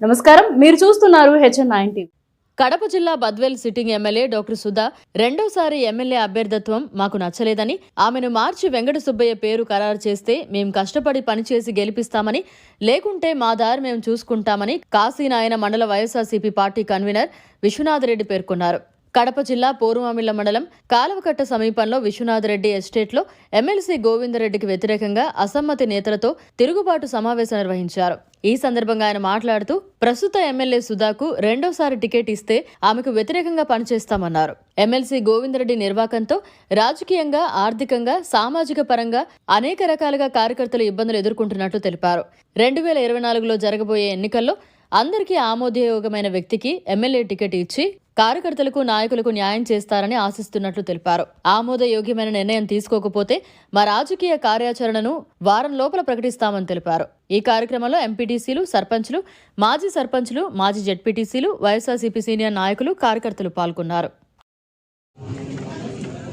నమస్కారం. మీరు చూస్తున్నారు హెచ్ఎన్ నైన్ టీవీ కడప జిల్లా Badvel sitting MLA doctor Sudha రెండోసారి ఎమ్మెల్యే అభ్యర్థత్వం మాకు నచ్చలేదని ఆమెను మార్చి వెంకట సుబ్బయ్య పేరు ఖరారు చేస్తే మేము కష్టపడి పనిచేసి గెలిపిస్తామని లేకుంటే మా దారి మేము చూసుకుంటామని కాశీనాయన మండల వైఎస్ఆర్సీపీ పార్టీ కన్వీనర్ విశ్వనాథరెడ్డి పేర్కొన్నారు. కడప జిల్లా పోరుమామిళ్ళ మండలం కాలువకట్ట సమీపంలో విశ్వనాథరెడ్డి ఎస్టేట్లో ఎమ్మెల్సీ గోవిందరెడ్డికి వ్యతిరేకంగా అసమ్మతి నేతలతో తిరుగుబాటు సమావేశం నిర్వహించారు. ఈ సందర్భంగా ఆయన మాట్లాడుతూ ప్రస్తుత ఎమ్మెల్యే సుధాకు రెండోసారి టికెట్ ఇస్తే ఆమెకు వ్యతిరేకంగా పనిచేస్తామన్నారు. ఎమ్మెల్సీ గోవిందరెడ్డి నిర్వాకంతో రాజకీయంగా ఆర్థికంగా సామాజిక పరంగా అనేక రకాలుగా కార్యకర్తలు ఇబ్బందులు ఎదుర్కొంటున్నట్లు తెలిపారు. రెండు వేల ఇరవై నాలుగులో జరగబోయే ఎన్నికల్లో అందరికీ ఆమోదయోగమైన వ్యక్తికి ఎమ్మెల్యే టికెట్ ఇచ్చి కార్యకర్తలకు నాయకులకు న్యాయం చేస్తారని ఆశిస్తున్నట్లు తెలిపారు. ఆమోదయోగ్యమైన నిర్ణయం తీసుకోకపోతే మా రాజకీయ కార్యాచరణను వారం లోపల ప్రకటిస్తామని తెలిపారు. ఈ కార్యక్రమంలో ఎంపీటీసీలు సర్పంచ్లు మాజీ సర్పంచ్లు మాజీ జెడ్పీటీసీలు వైఎస్ఆర్సీపీ సీనియర్ నాయకులు కార్యకర్తలు పాల్గొన్నారు.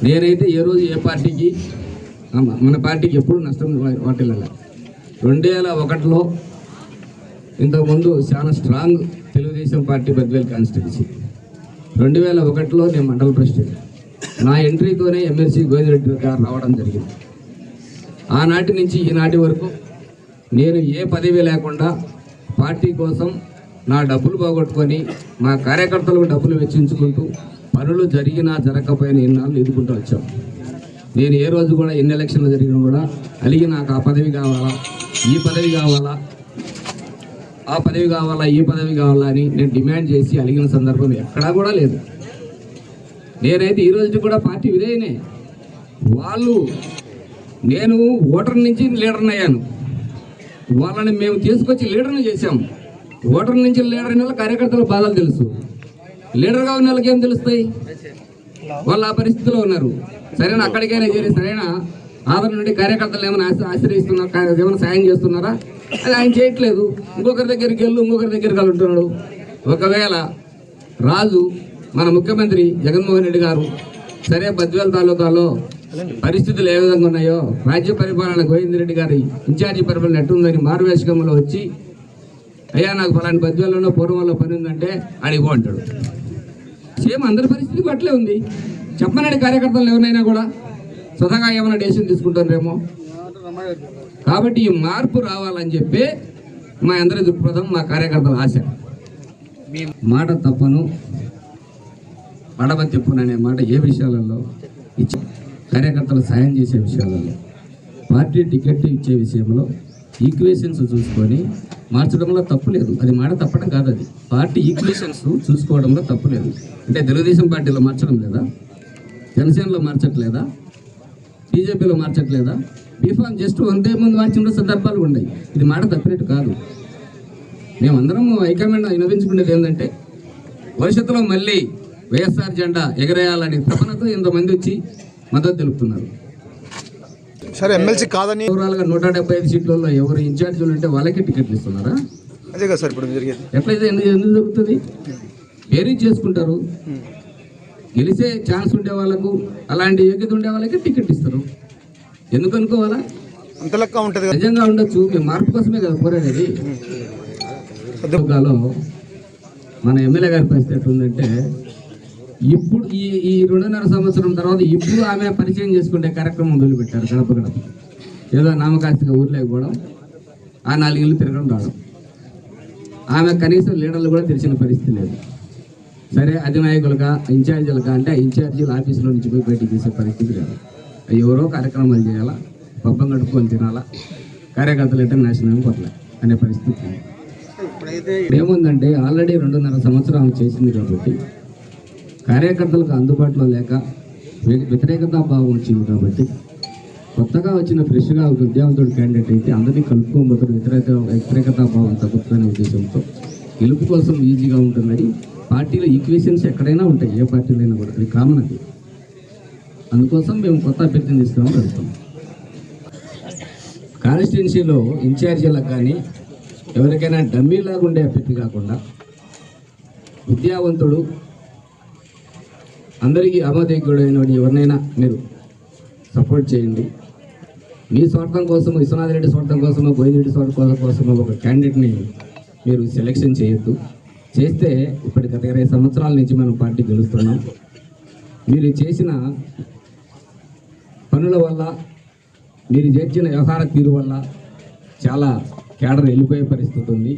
నేనైతే ఏ రోజు ఏ పార్టీకి మన పార్టీకి ఎప్పుడు నష్టం వా- వాటిల్లలే. రెండు వేల ఒకటిలో ఇంతకుముందు చాలా strong Telugu Desam party Badvel constituency. రెండు వేల ఒకటిలో నేను మండల ప్రెసిడెంట్. నా ఎంట్రీతోనే ఎమ్మెల్సీ గోవిందరెడ్డి గారు రావడం జరిగింది. ఆనాటి నుంచి ఈనాటి వరకు నేను ఏ పదవి లేకుండా పార్టీ కోసం నా డబ్బులు పోగొట్టుకొని మా కార్యకర్తలకు డబ్బులు వెచ్చించుకుంటూ పనులు జరిగినా జరగకపోయినా ఇన్నాళ్ళు ఎదుర్కొంటూ వచ్చాం. నేను ఏ రోజు కూడా ఎన్ని ఎలక్షన్లు జరిగినా కూడా అలిగి నాకు ఆ పదవి కావాలా? ఈ పదవి కావాలా? ఆ పదవి కావాలా ఈ పదవి కావాలా అని నేను డిమాండ్ చేసి అలిగిన సందర్భం ఎక్కడా కూడా లేదు. నేనైతే ఈ రోజు కూడా పార్టీ విధేయనే. వాళ్ళు నేను ఓటర్ నుంచి లీడర్ని అయ్యాను. వాళ్ళని మేము తీసుకొచ్చి లీడర్ని చేశాం. ఓటర్ నుంచి లీడర్ అయిన కార్యకర్తల బాధలు తెలుసు. లీడర్గా ఉన్న వాళ్ళకి ఏం తెలుస్తాయి? వాళ్ళు ఆ పరిస్థితిలో ఉన్నారు. సరైన? అక్కడికైనా చేరి సరైన? ఆదరణ నుండి కార్యకర్తలు ఏమైనా ఆశ్రయిస్తున్నారు ఏమైనా సాయం చేస్తున్నారా? అది ఆయన చేయట్లేదు. ఇంకొకరి దగ్గరికి వెళ్ళు ఇంకొకరి దగ్గరికి వెళ్తున్నాడు ఒకవేళ రాజు మన ముఖ్యమంత్రి జగన్మోహన్ రెడ్డి గారు సరే బద్వేల్ తాలూకాలో పరిస్థితులు ఏ విధంగా ఉన్నాయో రాజ్య పరిపాలన గోవిందరెడ్డి గారి ఇన్ఛార్జి పరిపాలన ఎట్టుందని మారువేషకంలో వచ్చి అయ్యా నాకు ఫలాని బద్వేల్లో పూర్వంలో పని ఉందంటే అడిగో అంటాడు. సేమ్ అందరి పరిస్థితి కూడా అట్లే ఉంది. చెప్పనండి కార్యకర్తలు ఎవరినైనా కూడా స్వతహాగా ఏమైనా డెసిషన్ తీసుకుంటారేమో? కాబట్టి ఈ మార్పు రావాలని చెప్పి మా అందరి దృక్పథం మా కార్యకర్తల ఆశ. మాట తప్పను పడవ తిప్పును అనే మాట ఏ విషయాలలో ఇచ్చి కార్యకర్తలు సాయం చేసే విషయాలలో పార్టీ టికెట్ ఇచ్చే విషయంలో ఈక్వేషన్స్ చూసుకొని మార్చడంలో తప్పు లేదు. అది మాట తప్పడం కాదు అది. పార్టీ ఈక్వేషన్స్ చూసుకోవడంలో తప్పు లేదు. అంటే తెలుగుదేశం పార్టీలో మార్చడం లేదా? జనసేనలో మార్చట్లేదా? బీజేపీలో మార్చట్లేదా? బీఫామ్ జస్ట్ వందే ముందు మార్చిన సందర్భాలు ఉన్నాయి. ఇది మాట తప్పినట్టు కాదు. మేమందరం హైకమాండ్ వినవించుకునేది ఏంటంటే భవిష్యత్తులో మళ్ళీ వైఎస్ఆర్ జెండా ఎగరేయాలని తపనతో ఇంతమంది వచ్చి మద్దతు తెలుపుతున్నారు. సరే ఎమ్మెల్సీ కాదని ఓవరాల్గా నూట డెబ్బై ఐదు సీట్లలో ఎవరు ఇన్ఛార్జీలు ఉంటే వాళ్ళకి టికెట్లు ఇస్తున్నారా? అదే కదా సార్ ఇప్పుడు జరిగేది ఎట్లయితే ఎందుకు ఎందుకు జరుగుతుంది? వేరీ చేసుకుంటారు? గెలిచే ఛాన్స్ ఉండే వాళ్ళకు అలాంటి యోగ్యత ఉండే వాళ్ళకి టికెట్ ఇస్తారు. ఎందుకు అనుకోవాలా? అంత లెక్క ఉంటుంది నిజంగా ఉండొచ్చు మేము మార్పు కోసమే కదా పోరాడేది. ఉద్యోగాల్లో మన ఎమ్మెల్యే గారి పరిస్థితి ఎట్లుందంటే ఇప్పుడు ఈ ఈ రెండున్నర సంవత్సరం తర్వాత ఇప్పుడు ఆమె పరిచయం చేసుకుంటే కార్యక్రమం మొదలుపెట్టారు గడప గడప. ఏదో నామకాస్తిగా ఊర్లోకి పోవడం ఆ నాలుగేళ్ళు తిరగడం రావడం. ఆమె కనీసం లీడర్లు కూడా తెలిసిన పరిస్థితి లేదు. సరే అధినాయకులుగా ఇన్ఛార్జీలుగా అంటే ఆ ఇన్ఛార్జీలు ఆఫీసులో నుంచి పోయి బయటికి తీసే పరిస్థితి కాదు ఎవరో కార్యక్రమాలు చేయాలా పబ్బం కట్టుకొని తినాలా కార్యకర్తలు అంటే నాశనం పట్ల అనే పరిస్థితి ఏముందంటే ఆల్రెడీ రెండున్నర సంవత్సరం చేసింది కాబట్టి కార్యకర్తలకు అందుబాటులో లేక వ్యతిరేకత భావం వచ్చింది కాబట్టి కొత్తగా వచ్చిన ఫ్రెష్గా ఒక విద్యావంతుడు క్యాండిడేట్ అయితే అందరినీ కలుపుకోబోతున్న వ్యతిరేక వ్యతిరేకత భావం తగ్గుతుందనే ఉద్దేశంతో గెలుపు కోసం ఈజీగా ఉంటుందని పార్టీలో ఈక్వేషన్స్ ఎక్కడైనా ఉంటాయి ఏ పార్టీలో అయినా కూడా. అది కామన్ అది. అందుకోసం మేము కొత్త అభ్యర్థిని తీసుకురావడం జరుగుతుంది. కాన్స్టిట్యున్సీలో ఇన్ఛార్జీలకు కానీ ఎవరికైనా డమ్మీలాగా ఉండే అభ్యర్థి కాకుండా విద్యావంతుడు అందరికీ ఆమోదయోగ్యుడైన ఎవరినైనా మీరు సపోర్ట్ చేయండి. మీ స్వార్థం కోసం విశ్వనాథ్ రెడ్డి స్వార్థం కోసమో గోవింద్ రెడ్డి స్వార్థం కోసమో ఒక క్యాండిడేట్ని మీరు సెలెక్షన్ చేయొద్దు. చేస్తే ఇప్పటి గత ఇరవై సంవత్సరాల నుంచి మనం పార్టీ గెలుస్తున్నాం. మీరు చేసిన పనుల వల్ల మీరు చేర్చిన వ్యవహార తీరు వల్ల చాలా కేడర్ వెళ్ళిపోయే పరిస్థితి ఉంది.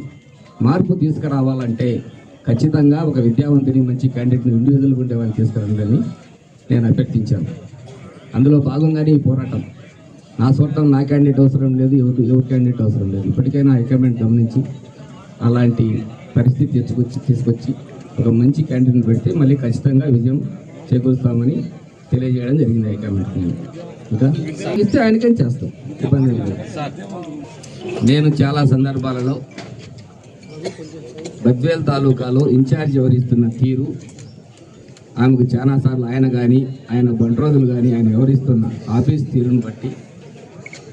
మార్పు తీసుకురావాలంటే ఖచ్చితంగా ఒక విద్యావంతుని మంచి క్యాండిడేట్ని ఇండివిజువల్ ఉండే వాళ్ళు తీసుకురండి నేను అభ్యర్థించాను. అందులో భాగంగానే ఈ పోరాటం. నా స్వార్థం నా క్యాండిడేట్ అవసరం లేదు ఎవరు ఎవరు క్యాండిడేట్ అవసరం లేదు. ఇప్పటికైనా హైకమాండ్ గమనించి అలాంటి పరిస్థితి తెచ్చుకొచ్చి తీసుకొచ్చి ఒక మంచి క్యాండిడేట్ పెడితే మళ్ళీ ఖచ్చితంగా విజయం చేకూరుస్తామని తెలియజేయడం జరిగింది హైకమాండ్కి ఇంకా ఇస్తే ఆయనకేం చేస్తాం? ఇబ్బంది నేను చాలా సందర్భాలలో బద్వేల్ తాలూకాలో ఇన్ఛార్జ్ వ్యవహరిస్తున్న తీరు ఆమెకు చాలాసార్లు ఆయన కానీ ఆయన బండ్రోజులు కానీ ఆయన వ్యవహరిస్తున్న ఆఫీస్ తీరును బట్టి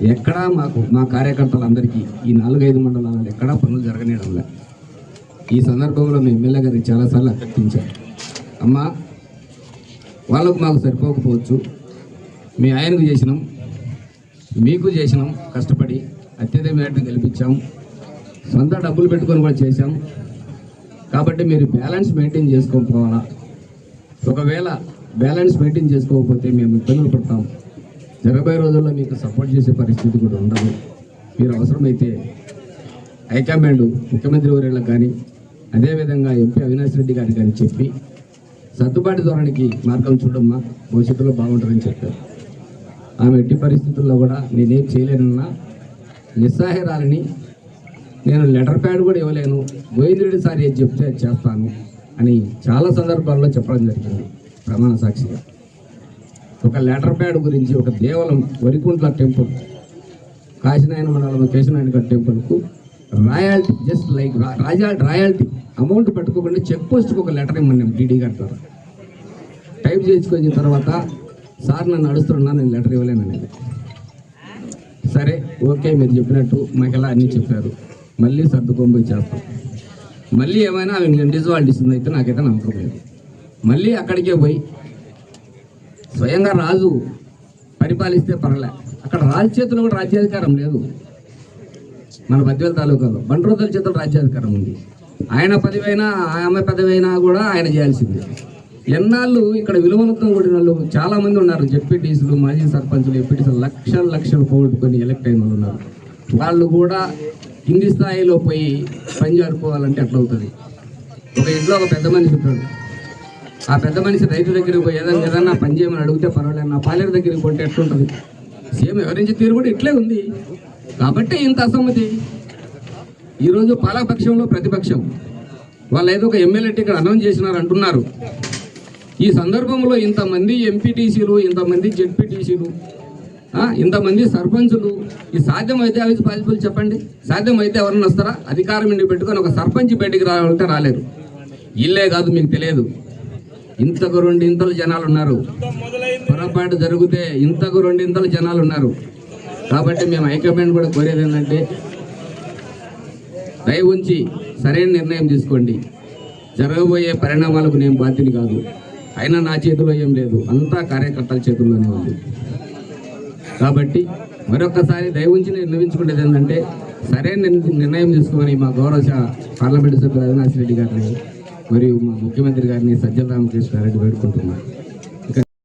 ఎక్కడా మాకు మా కార్యకర్తలందరికీ ఈ నాలుగైదు మండలాలలో ఎక్కడా పనులు జరగనేయడం లేదు. ఈ సందర్భంలో మేము ఎమ్మెల్యే గారికి చాలాసార్లు అభ్యర్థించాను అమ్మా వాళ్ళకు మాకు సరిపోకపోవచ్చు. మీ ఆయనకు చేసినాం మీకు చేసినాం కష్టపడి అత్యధిక మేరకు గెలిపించాం. సొంత డబ్బులు పెట్టుకొని కూడా చేశాం. కాబట్టి మీరు బ్యాలెన్స్ మెయింటైన్ చేసుకోకపోవాలా ఒకవేళ బ్యాలెన్స్ మెయింటైన్ చేసుకోకపోతే మేము ఇబ్బందులు పడతాం. జరగబోయే రోజుల్లో మీకు సపోర్ట్ చేసే పరిస్థితి కూడా ఉండదు. మీరు అవసరమైతే హైకమాండ్ ముఖ్యమంత్రి వర్యులకు కానీ అదేవిధంగా ఎంపీ అవినాష్ రెడ్డి గారికి కానీ చెప్పి సర్దుబాటు ధోరణికి మార్గం చూడమ్మా భవిష్యత్తులో బాగుంటుందని చెప్పారు. ఆమె ఎట్టి పరిస్థితుల్లో కూడా నేనేం చేయలేనన్నా నిస్సహాయరాలని నేను లెటర్ ప్యాడ్ కూడా ఇవ్వలేను గోవిందుడి సారి ఏది చెప్తే అది చేస్తాను అని చాలా సందర్భాల్లో చెప్పడం జరిగింది ప్రమాణ సాక్షిగా. ఒక లెటర్ ప్యాడ్ గురించి ఒక దేవలం వరికుంట్ల టెంపుల్ కాశీనాయన మండలం కేశనాయన గారి టెంపుల్కు royalty just like raja royalty. Amount పెట్టుకోకుండా చెక్ పోస్ట్కి ఒక లెటర్ ఇమ్మన్నాం డీడీ గారి ద్వారా. టైప్ చేసుకొచ్చిన తర్వాత సార్ నన్ను అడుస్తున్నా నేను లెటర్ ఇవ్వలేను అనేది. సరే ఓకే మీరు చెప్పినట్టు మాకు ఎలా అన్నీ చెప్పారు. మళ్ళీ సర్దుకొని చేస్తాం. మళ్ళీ ఏమైనా ఆమె డిజవాల్టీస్ ఇస్తుంది అయితే నాకైతే నమ్మకం లేదు. మళ్ళీ అక్కడికే పోయి స్వయంగా రాజు పరిపాలిస్తే పర్లే. అక్కడ రాజు చేతిలో కూడా రాజ్యాధికారం లేదు. మన బద్వేల తాలూకాలో బండ్రోతుల చేతులు రాజ్యాధికారం ఉంది. ఆయన పదవైనా ఆమె పదవైనా కూడా ఆయన చేయాల్సిందే. ఎన్నాళ్ళు ఇక్కడ విలువలతో కూడిన వాళ్ళు చాలామంది ఉన్నారు. జెడ్పీటీసీలు మాజీ సర్పంచులు ఎంపీటీసీలు లక్షల లక్షలు పోగొట్టుకొని ఎలక్ట్ అయిన వాళ్ళు ఉన్నారు. వాళ్ళు కూడా కింది స్థాయిలో పోయి పని జరుపుకోవాలంటే అట్లవుతుంది ఒక ఇంట్లో ఒక పెద్ద మనిషి ఉంటాడు. ఆ పెద్ద మనిషి రైతు దగ్గరికి పోయి ఏదైనా ఏదన్నా పని చేయమని అడిగితే పర్వాలేదు నా పాలేరు దగ్గరికి పోతే ఎట్లుంటుంది? సేమ్ ఎవరించి తీరు కూడా ఇట్లే ఉంది. కాబట్టి ఇంత అసమ్మతి. ఈరోజు పాలకపక్షంలో ప్రతిపక్షం. వాళ్ళు ఏదో ఒక ఎమ్మెల్యే టికెట్ అనౌన్స్ చేసినారు అంటున్నారు. ఈ సందర్భంలో ఇంతమంది ఎంపీటీసీలు ఇంతమంది జెడ్పీటీసీలు ఇంతమంది సర్పంచులు ఈ సాధ్యమైతే అవి పాజిబుల్ చెప్పండి. సాధ్యమైతే ఎవరన్నా వస్తారా? అధికారం ఇండి పెట్టుకొని ఒక సర్పంచ్ బయటికి రావాలంటే రాలేదు ఇల్లే కాదు మీకు తెలియదు. ఇంతకు రెండింతలు జనాలు ఉన్నారు పొరపాటు జరిగితే ఇంతకు రెండింతలు జనాలు ఉన్నారు కాబట్టి మేము హైకమాండ్ కూడా కోరేది ఏంటంటే దయ ఉంచి సరైన నిర్ణయం తీసుకోండి. జరగబోయే పరిణామాలకు నేను బాధ్యత కాదు. అయినా నా చేతిలో ఏం లేదు. అంతా కార్యకర్తల చేతుల్లోనే ఉంది. కాబట్టి మరొకసారి దయ ఉంచి నేను నిర్ణయించుకునేది ఏంటంటే సరైన నిర్ణయం తీసుకొని మా గౌరవ పార్లమెంటు సభ్యులు అవినాష్ రెడ్డి గారిని మరియు మా ముఖ్యమంత్రి గారిని సజ్జల రామకృష్ణారెడ్డి వేడుకుంటున్నాను.